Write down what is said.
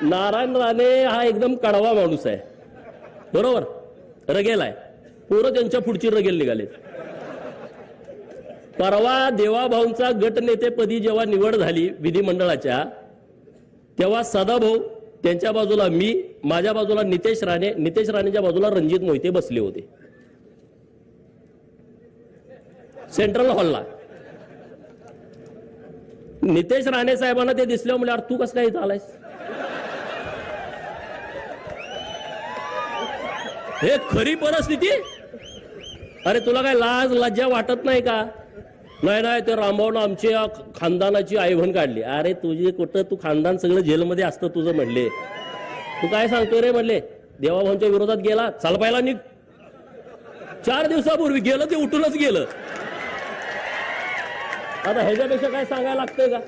नारायण राणे हा एकदम कडवा माणूस आहे. बरोबर? रगेल आहे पोरं त्यांच्या पुढची रगेल निघाले परवा देवाभाऊंचा गटनेतेपदी जेव्हा निवड झाली विधिमंडळाच्या तेव्हा सदाभाऊ त्यांच्या बाजूला मी माझ्या बाजूला नितेश राणे नितेश राणेच्या बाजूला रणजित मोहिते बसले होते. सेंट्रल हॉलला. नितेश राणे साहेबांना ते दिसल्यामुळे म्हणजे तू कसं काय आलायस? हे खरी परिस्थिती? अरे तुला काय लाज लज्जा वाटत नाही का? नाही नाही ते रामभाऊनं आमच्या खानदानाची आईभण काढली. अरे तुझी कुठं तू खानदान सगळं जेलमध्ये असतं तुझं म्हणले. तू काय सांगतोय रे म्हणले? देवाभाऊंच्या विरोधात गेला चाल पाहिला निघ. चार दिवसापूर्वी गेलं ते उठूनच गेलं. आता ह्याच्यापेक्षा काय सांगायला लागतंय का?